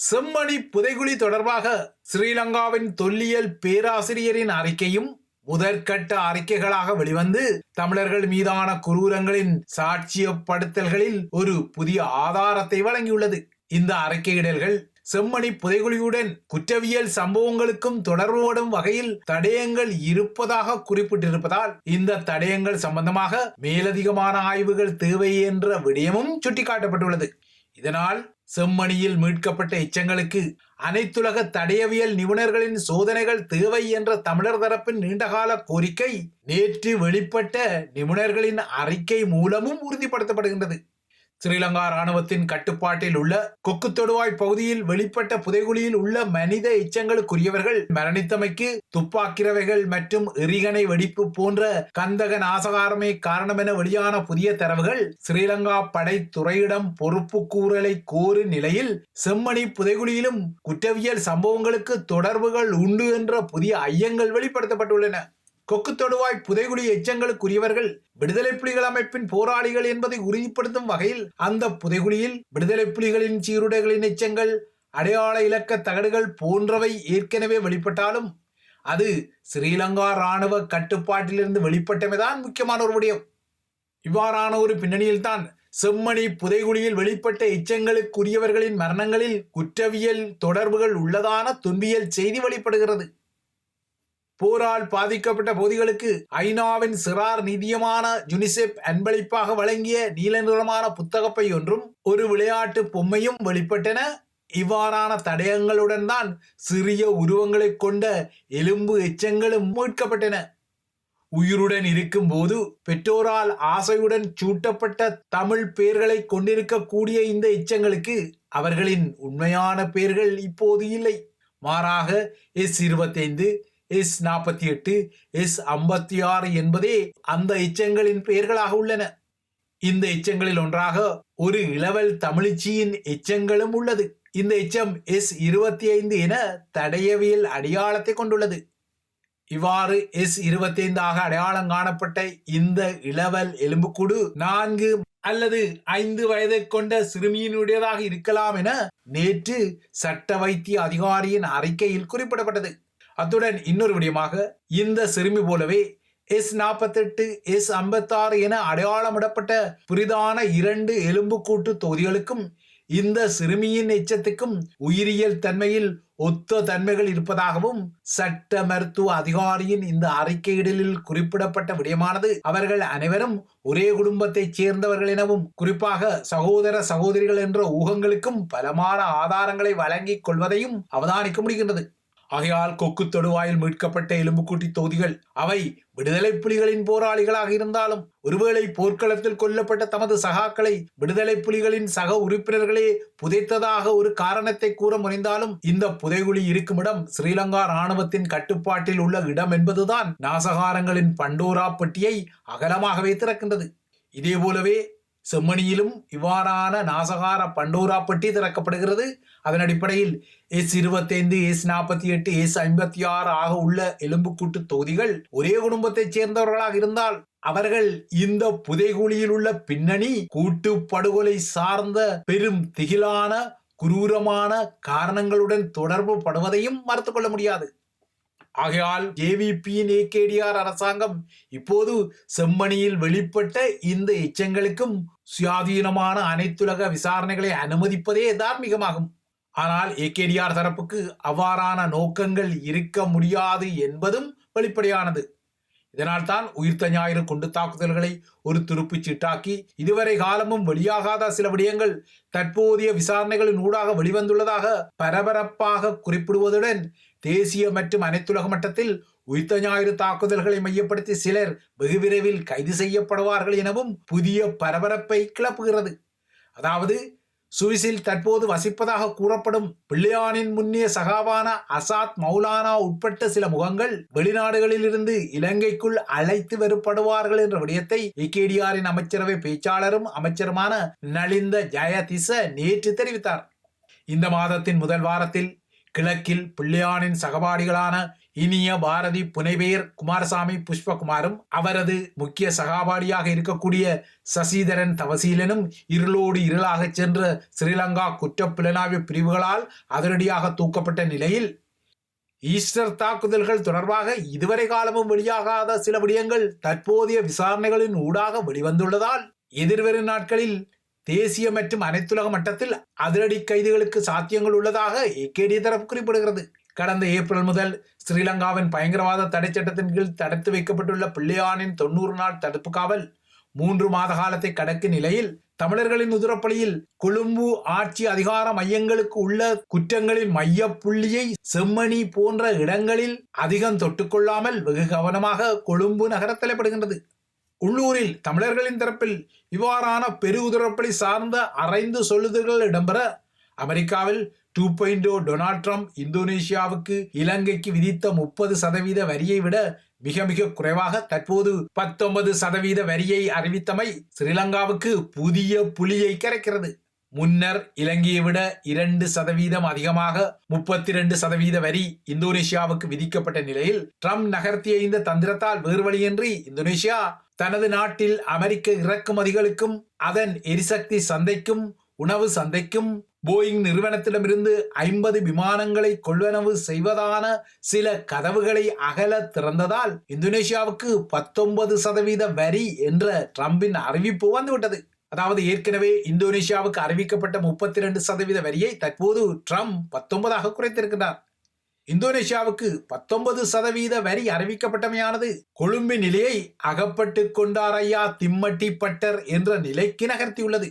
செம்மணி புதைகுழி தொடர்பாக ஸ்ரீலங்காவின் தொல்லியல் பேராசிரியரின் அறிக்கையும் முதற்கட்ட அறிக்கைகளாக வெளிவந்து தமிழர்கள் மீதான குரூரங்களின் சாட்சியப்படுத்தல்களில் ஒரு புதிய ஆதாரத்தை வழங்கியுள்ளது. இந்த அறிக்கையிடல்கள் செம்மணி புதைகுழியுடன் குற்றவியல் சம்பவங்களுக்கும் தொடர்புபடும் வகையில் தடயங்கள் இருப்பதாக குறிப்பிட்டிருப்பதால் இந்த தடயங்கள் சம்பந்தமாக மேலதிகமான ஆய்வுகள் தேவை என்ற விடயமும் சுட்டிக்காட்டப்பட்டுள்ளது. இதனால் செம்மணியில் மீட்கப்பட்ட எச்சங்களுக்கு அனைத்துலக தடயவியல் நிபுணர்களின் சோதனைகள் தேவை என்ற தமிழர் தரப்பின் நீண்டகால கோரிக்கை நேற்று வெளிப்பட்ட நிபுணர்களின் அறிக்கை மூலமும் உறுதிப்படுத்தப்படுகின்றது. ஸ்ரீலங்கா ராணுவத்தின் கட்டுப்பாட்டில் உள்ள கொக்கு தொடுவாய் பகுதியில் வெளிப்பட்ட புதைகுழியில் உள்ள மனித எச்சங்களுக்குரியவர்கள் மரணித்தமைக்கு துப்பாக்கிரவைகள் மற்றும் எரிகணை வெடிப்பு போன்ற கந்தக நாசகாரமே காரணம் என வெளியான புதிய தரவுகள் ஸ்ரீலங்கா படைத்துறையிடம் பொறுப்பு கூறலை கோரும் நிலையில் செம்மணி புதைகுழியிலும் குற்றவியல் சம்பவங்களுக்கு தொடர்புகள் உண்டு என்ற புதிய ஐயங்கள் வெளிப்படுத்தப்பட்டுள்ளன. கொக்கு தொடுவாய் புதைகுழி எச்சங்களுக்குரியவர்கள் விடுதலை புலிகள் அமைப்பின் போராளிகள் என்பதை உறுதிப்படுத்தும் வகையில் அந்த புதைகுழியில் விடுதலை புலிகளின் சீருடைகளின் எச்சங்கள் அடையாள இலக்க தகடுகள் போன்றவை ஏற்கனவே வெளிப்பட்டாலும் அது ஸ்ரீலங்கா ராணுவ கட்டுப்பாட்டிலிருந்து வெளிப்பட்டமைதான் முக்கியமான ஒரு விடயம். இவ்வாறான ஒரு பின்னணியில்தான் செம்மணி புதைகுழியில் வெளிப்பட்ட எச்சங்களுக்குரியவர்களின் மரணங்களில் குற்றவியல் தொடர்புகள் உள்ளதான துன்பியல் செய்தி வெளிப்படுகிறது. போரால் பாதிக்கப்பட்ட பகுதிகளுக்கு ஐநாவின் சிறார் நிதியமான யுனிசெப் அன்பளிப்பாக வழங்கிய நீல நிறமான புத்தகப்பை ஒன்றும் ஒரு விளையாட்டு பொம்மையும் வெளிப்பட்டன இவ்வாறான தடயங்களுடன் தான் சிறிய உருவங்களைக் கொண்ட எலும்பு எச்சங்களும் மீட்கப்பட்டன. உயிருடன் இருக்கும்போது பெற்றோரால் ஆசையுடன் சூட்டப்பட்ட தமிழ் பெயர்களை கொண்டிருக்கக்கூடிய இந்த எச்சங்களுக்கு அவர்களின் உண்மையான பெயர்கள் இப்போது இல்லை. மாறாக எஸ் இருபத்தைந்து எஸ் நாற்பத்தி எட்டு எஸ் ஐம்பத்தி ஆறு என்பதே அந்த எச்சங்களின் பெயர்களாக உள்ளன. இந்த எச்சங்களில் ஒன்றாக ஒரு இளவல் தமிழிச்சியின் எச்சங்களும் உள்ளது. இந்த எச்சம் எஸ் இருபத்தி ஐந்து என தடையவியல் அடையாளத்தை கொண்டுள்ளது. இவ்வாறு எஸ் இருபத்தி ஐந்தாக அடையாளம் காணப்பட்ட இந்த இளவல் எலும்புக்கூடு நான்கு அல்லது ஐந்து வயதை கொண்ட சிறுமியினுடையதாக இருக்கலாம் என நேற்று சட்ட வைத்திய அதிகாரியின் அறிக்கையில் குறிப்பிடப்பட்டது. அத்துடன் இன்னொரு விடயமாக இந்த சிறுமி போலவே எஸ் நாற்பத்தெட்டு எஸ் ஐம்பத்தாறு என அடையாளமிடப்பட்ட புரிதான இரண்டு எலும்புக்கூட்டு தொகுதிகளுக்கும் இந்த சிறுமியின் எச்சத்துக்கும் உயிரியல் தன்மையில் ஒத்த தன்மைகள் இருப்பதாகவும் சட்ட மருத்துவ அதிகாரியின் இந்த அறிக்கையிடலில் குறிப்பிடப்பட்ட விடயமானது அவர்கள் அனைவரும் ஒரே குடும்பத்தைச் சேர்ந்தவர்கள் எனவும் குறிப்பாக சகோதர சகோதரிகள் என்ற ஊகங்களுக்கும் பலமான ஆதாரங்களை வழங்கிக் கொள்வதையும் அவதானிக்க முடிகின்றது. ஆகையால் கொக்கு தொடுவாயில் மீட்கப்பட்ட எலும்புக்கூட்டி தொகுதிகள் அவை விடுதலை புலிகளின் போராளிகளாக இருந்தாலும் ஒருவேளை போர்க்களத்தில் கொல்லப்பட்ட தமது சகாக்களை விடுதலை புலிகளின் சக உறுப்பினர்களே புதைத்ததாக ஒரு காரணத்தை கூற முனைந்தாலும் இந்த புதைகுழி இருக்குமிடம் ஸ்ரீலங்கா ராணுவத்தின் கட்டுப்பாட்டில் உள்ள இடம் என்பதுதான் நாசகாரங்களின் பண்டோரா பெட்டியை அகலமாகவே திறக்கின்றது. இதே போலவே செம்மணியிலும் இவ்வாறான நாசகார பண்டோரா பெட்டி திறக்கப்படுகிறது. அதன் அடிப்படையில் எஸ் இருபத்தைந்து எஸ் நாற்பத்தி எட்டு எஸ் ஐம்பத்தி ஆறு ஆக உள்ள எலும்புக்கூட்டு தொகுதிகள் ஒரே குடும்பத்தைச் சேர்ந்தவர்களாக இருந்தால் அவர்கள் இந்த புதைகுழியில் உள்ள பின்னணி கூட்டு படுகொலை சார்ந்த பெரும் திகிலான குரூரமான காரணங்களுடன் தொடர்பு படுவதையும் மறுத்துக் கொள்ள முடியாது. ஆகையால் ஜேவிபியின் ஏகேடிஆர் அரசாங்கம் இப்போது செம்மணியில் வெளிப்பட்ட இந்த எச்சங்களுக்கும் சுயாதீனமான அனைத்துலக விசாரணைகளை அனுமதிப்பதே தார்மீகமாகும். ஆனால் ஏகேடிஆர் தரப்புக்கு அவ்வாறான நோக்கங்கள் இருக்க முடியாது என்பதும் வெளிப்படையானது. இதனால் தான் உயிர்த்த ஞாயிறு குண்டு தாக்குதல்களை ஒரு துருப்புச் சீட்டாக்கி இதுவரை காலமும் வெளியாகாத சில விடயங்கள் தற்போதைய விசாரணைகளின் ஊடாக வெளிவந்துள்ளதாக பரபரப்பாக குறிப்பிடுவதுடன் தேசிய மற்றும் அனைத்துலக மட்டத்தில் உயிர்த்த ஞாயிறு தாக்குதல்களை மையப்படுத்தி சிலர் வெகு விரைவில் கைது செய்யப்படுவார்கள் எனவும் புதிய பரபரப்பை கிளப்புகிறது. அதாவது சுவிசில் தற்போது வசிப்பதாக கூறப்படும் பிள்ளையானின் முன்னிய சகாவான அசாத் மௌலானா உட்பட்ட சில முகங்கள் வெளிநாடுகளில் இருந்து இலங்கைக்குள் அழைத்து வரப்படுவார்கள் என்ற விடயத்தை இகேடிஆரின் அமைச்சரவை பேச்சாளரும் அமைச்சருமான நலிந்த ஜெயதிச நேற்று தெரிவித்தார். இந்த மாதத்தின் முதல் வாரத்தில் கிழக்கில் பிள்ளையானின் சகபாடிகளான இனிய பாரதி புனைவேர் குமாரசாமி புஷ்பகுமாரும் அவரது முக்கிய சகாபாடியாக இருக்கக்கூடிய சசிதரன் தவசீலனும் இருளோடு இருளாகச் சென்ற ஸ்ரீலங்கா குற்றப்புலனாய்வு பிரிவுகளால் அதிரடியாக தூக்கப்பட்ட நிலையில் ஈஸ்டர் தாக்குதல்கள் தொடர்பாக இதுவரை காலமும் வெளியாகாத சில விடயங்கள் தற்போதைய விசாரணைகளின் ஊடாக வெளிவந்துள்ளதால் எதிர்வரும் நாட்களில் தேசிய மற்றும் அனைத்துலக மட்டத்தில் அதிரடி கைதுகளுக்கு சாத்தியங்கள் உள்ளதாக ஏகேடி தரப்பு குறிப்பிடுகிறது. கடந்த ஏப்ரல் முதல் ஸ்ரீலங்காவின் பயங்கரவாத தடை சட்டத்தின் கீழ் தடுத்து வைக்கப்பட்டுள்ள பிள்ளையானின் தொண்ணூறு நாள் தடுப்பு காவல் மூன்று மாத காலத்தை கடக்கும் நிலையில் தமிழர்களின் உதிரப்பலியில் கொழும்பு ஆட்சி அதிகார மையங்களுக்கு உள்ள குற்றங்களின் மைய புள்ளியை செம்மணி போன்ற இடங்களில் அதிகம் தொட்டுக்கொள்ளாமல் வெகு கவனமாக கொழும்பு நகர தலைப்படுகின்றது. உள்ளூரில் தமிழர்களின் தரப்பில் இவ்வாறான பெருவுதிரப்பலி சார்ந்த அரைந்து சொல்லுதல்கள் இடம்பெற அமெரிக்காவில் two point o Donald Trump இந்தோனேஷியாவுக்கு இலங்கைக்கு விதித்த முப்பது சதவீத வரியை விட மிக மிக குறைவாக தற்போது பத்தொன்பது சதவீத வரியை அறிவித்தமை ஸ்ரீலங்காவுக்கு புதிய புலியை கரைக்கிறது. முன்னர் இலங்கையை விட இரண்டு சதவீதம் அதிகமாக முப்பத்தி இரண்டு சதவீத வரி இந்தோனேஷியாவுக்கு விதிக்கப்பட்ட நிலையில் ட்ரம்ப் நகர்த்திய இந்த தந்திரத்தால் வேறு வழியின்றி இந்தோனேஷியா தனது நாட்டில் அமெரிக்க இறக்குமதிகளுக்கும் அதன் எரிசக்தி சந்தைக்கும் உணவு சந்தைக்கும் போயிங் நிறுவனத்திடமிருந்து ஐம்பது விமானங்களை கொள்வனவு செய்வதான சில கதவுகளை அகல திறந்ததால் இந்தோனேஷியாவுக்கு பத்தொன்பது சதவீத வரி என்ற ட்ரம்பின் அறிவிப்பு வந்துவிட்டது. அதாவது ஏற்கனவே இந்தோனேஷியாவுக்கு அறிவிக்கப்பட்ட முப்பத்தி ரெண்டு சதவீத வரியை தற்போது ட்ரம்ப் பத்தொன்பதாக குறைத்திருக்கிறார். இந்தோனேஷியாவுக்கு பத்தொன்பது சதவீத வரி அறிவிக்கப்பட்டமையானது கொழும்பு நிலையை அகப்பட்டு கொண்டார் ஐயா திம்மட்டி பட்டர் என்ற நிலைக்கு நகர்த்தியுள்ளது.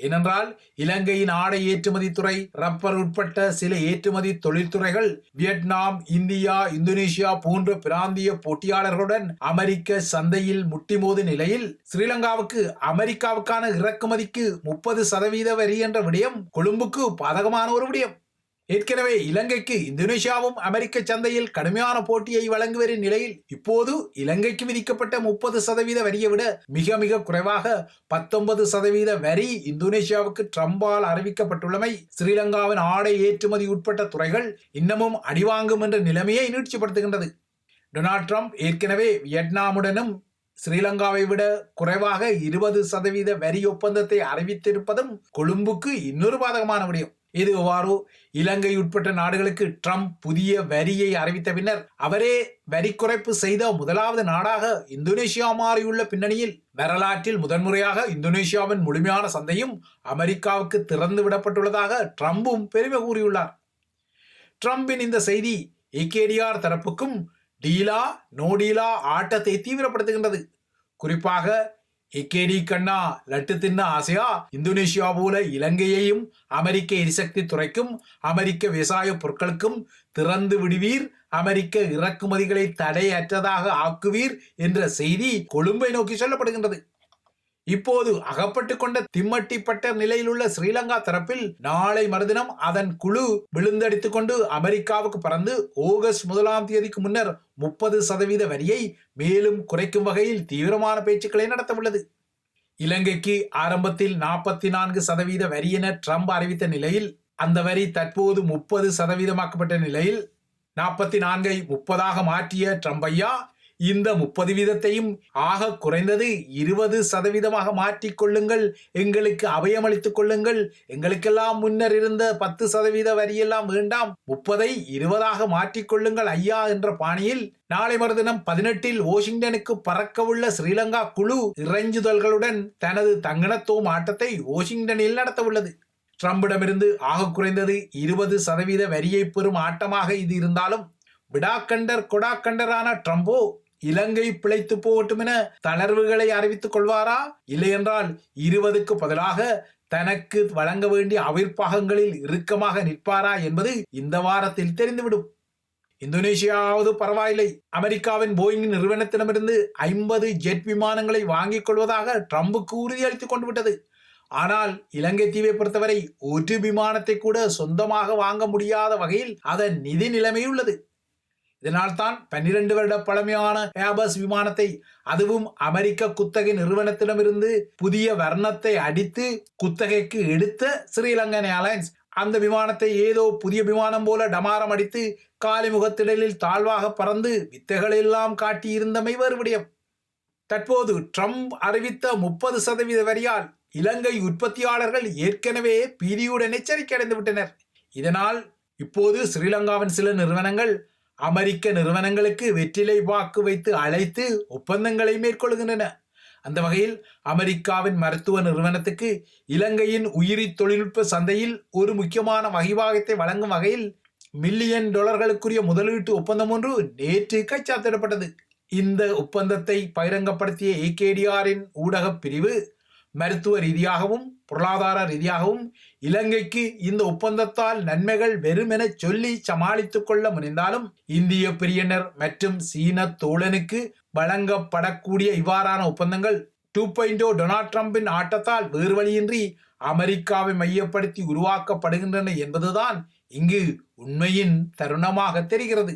ஏனென்றால் இலங்கையின் ஆடை ஏற்றுமதி துறை ரப்பர் உட்பட்ட சில ஏற்றுமதி தொழில்துறைகள் வியட்நாம் இந்தியா இந்தோனேஷியா போன்ற பிராந்திய போட்டியாளர்களுடன் அமெரிக்க சந்தையில் முட்டிமோது நிலையில் ஸ்ரீலங்காவுக்கு அமெரிக்காவுக்கான இறக்குமதிக்கு முப்பது சதவீத வரி என்ற விடயம் கொழும்புக்கு பாதகமான ஒரு விடயம். ஏற்கனவே இலங்கைக்கு இந்தோனேஷியாவும் அமெரிக்க சந்தையில் கடுமையான போட்டியை வழங்கி வரும் நிலையில் இப்போது இலங்கைக்கு விதிக்கப்பட்ட முப்பது சதவீத வரியை விட மிக மிக குறைவாக பத்தொன்பது சதவீத வரி இந்தோனேஷியாவுக்கு ட்ரம்பால் அறிவிக்கப்பட்டுள்ளமை ஸ்ரீலங்காவின் ஆடை ஏற்றுமதி உட்பட்ட துறைகள் இன்னமும் அடிவாங்கும் என்ற நிலைமையை நீட்சிப்படுத்துகின்றது டொனால்ட் ட்ரம்ப் ஏற்கனவே வியட்நாமுடனும் ஸ்ரீலங்காவை விட குறைவாக இருபது சதவீத வரி ஒப்பந்தத்தை அறிவித்திருப்பதும் கொழும்புக்கு இன்னொரு பாதகமான விடயம். இது எவ்வாறோ இலங்கை உட்பட்ட நாடுகளுக்கு ட்ரம்ப் புதிய வரியை அறிவித்த பின்னர் அவரே வரி குறைப்பு செய்த முதலாவது நாடாக இந்தோனேஷியா மாறியுள்ள பின்னணியில். வரலாற்றில் முதன்முறையாக இந்தோனேஷியாவின் முழுமையான சந்தையும் அமெரிக்காவுக்கு திறந்து விடப்பட்டுள்ளதாக ட்ரம்பும் பெருமை கூறியுள்ளார். ட்ரம்பின் இந்த செய்தி ஏகேடிஆர் தரப்புக்கும் டீலா நோடீலா ஆட்டத்தை தீவிரப்படுத்துகின்றது. குறிப்பாக இக்கேடி கண்ணா லட்டு தின்ன ஆசையா? இந்தோனேஷியா போல இலங்கையையும் அமெரிக்க எரிசக்தி துறைக்கும் அமெரிக்க விவசாய பொருட்களுக்கும் திறந்து விடுவீர். அமெரிக்க இறக்குமதிகளை தடையற்றதாக ஆக்குவீர் என்ற செய்தி கொழும்பை நோக்கி சொல்லப்படுகின்றது. இப்போது அகப்பட்டு கொண்ட திம்மட்டிப்பட்ட நிலையில் உள்ள ஸ்ரீலங்கா தரப்பில் நாளை மறுதினம் அதன் குழு விழுந்தடித்துக் கொண்டு அமெரிக்காவுக்கு பறந்து ஆகஸ்ட் முதலாம் தேதிக்கு முன்னர் முப்பது சதவீத வரியை மேலும் குறைக்கும் வகையில் தீவிரமான பேச்சுக்களை நடத்தவுள்ளது. இலங்கைக்கு ஆரம்பத்தில் நாற்பத்தி நான்கு சதவீத வரி என ட்ரம்ப் அறிவித்த நிலையில் அந்த வரி தற்போது முப்பது சதவீதமாக்கப்பட்ட நிலையில் நாற்பத்தி நான்கை முப்பதாக மாற்றிய ட்ரம்ப் ஐயா இந்த முப்பது வீதத்தையும் ஆக குறைந்தது இருபது சதவீதமாக மாற்றிக் கொள்ளுங்கள் எங்களுக்கு அபயமளித்துக் கொள்ளுங்கள். எங்களுக்கெல்லாம் முன்னர் இருந்த பத்து சதவீத வரியெல்லாம் வேண்டாம். முப்பதை இருபதாக மாற்றிக் கொள்ளுங்கள் ஐயா என்ற பாணியில். நாளை மறுதினம் பதினெட்டில் வாஷிங்டனுக்கு பறக்கவுள்ள ஸ்ரீலங்கா குழு இறைஞ்சுதல்களுடன் தனது தங்கணத்துவம் ஆட்டத்தை வாஷிங்டனில் நடத்தவுள்ளது. ட்ரம்பிடமிருந்து ஆக குறைந்தது இருபது சதவீத வரியை பெறும் ஆட்டமாக இது இருந்தாலும் விடாக்கண்டர் கொடாக்கண்டரான ட்ரம்போ இலங்கை பிழைத்து போகட்டும் என தளர்வுகளை அறிவித்துக் கொள்வாரா? இல்லையென்றால் இருபதுக்கு பதிலாக தனக்கு வழங்க வேண்டிய அவிர்ப்பாகங்களில் இறுக்கமாக நிற்பாரா என்பது இந்த வாரத்தில் தெரிந்துவிடும். இந்தோனேஷியாவது பரவாயில்லை. அமெரிக்காவின் போயிங் நிறுவனத்திடமிருந்து ஐம்பது ஜெட் விமானங்களை வாங்கிக் கொள்வதாக ட்ரம்புக்கு உறுதியளித்துக் கொண்டு விட்டது ஆனால் இலங்கை தீவை பொறுத்தவரை ஒரு விமானத்தை கூட சொந்தமாக வாங்க முடியாத வகையில் அதன் நிதி நிலைமை உள்ளது இதனால் தான் பன்னிரண்டு வருட பழமையான ஏபஸ் விமானத்தை அதுவும் அமெரிக்க குத்தகை நிறுவனத்திடமிருந்து புதிய வர்ணத்தை அடித்து குத்தகைக்கு எடுத்த ஸ்ரீலங்கன் ஏர்லைன்ஸ் அந்த விமானத்தை ஏதோ புதிய விமானம் போல டமாரம் அடித்து காலிமுகத்திடலில் தாழ்வாக பறந்து வித்தைகளெல்லாம் காட்டியிருந்தமை வேறு தற்போது ட்ரம்ப் அறிவித்த முப்பது சதவீத வரியால் இலங்கை உற்பத்தியாளர்கள் ஏற்கனவே பீதியுடன் எச்சரிக்கை அடைந்து விட்டனர் இதனால் இப்போது ஸ்ரீலங்காவின் சில நிறுவனங்கள் அமெரிக்க நிறுவனங்களுக்கு வெற்றிலை வாக்கு வைத்து அழைத்து ஒப்பந்தங்களை மேற்கொள்கின்றன. அந்த வகையில் அமெரிக்காவின் மருத்துவ நிறுவனத்துக்கு இலங்கையின் உயிரி தொழில்நுட்ப சந்தையில் ஒரு முக்கியமான வகிவாகத்தை வழங்கும் வகையில் மில்லியன் டாலர்களுக்குரிய முதலீட்டு ஒப்பந்தம் ஒன்று நேற்று கைச்சாத்திடப்பட்டது இந்த ஒப்பந்தத்தை பகிரங்கப்படுத்திய ஏகேடிஆரின் ஊடகப் பிரிவு மருத்துவ ரீதியாகவும் பொருளாதார ரீதியாகவும் இலங்கைக்கு இந்த ஒப்பந்தத்தால் நன்மைகள் வெறுமென சொல்லி சமாளித்துக் கொள்ள முனைந்தாலும் இந்திய பிரியனர் மற்றும் சீன தோழனுக்கு வழங்கப்படக்கூடிய இவ்வாறான ஒப்பந்தங்கள் டூ பாயிண்டோ oh டொனால்ட் ட்ரம்பின் ஆட்டத்தால் வேறு வழியின்றி அமெரிக்காவை மையப்படுத்தி உருவாக்கப்படுகின்றன என்பதுதான் இங்கு உண்மையின் தருணமாக தெரிகிறது.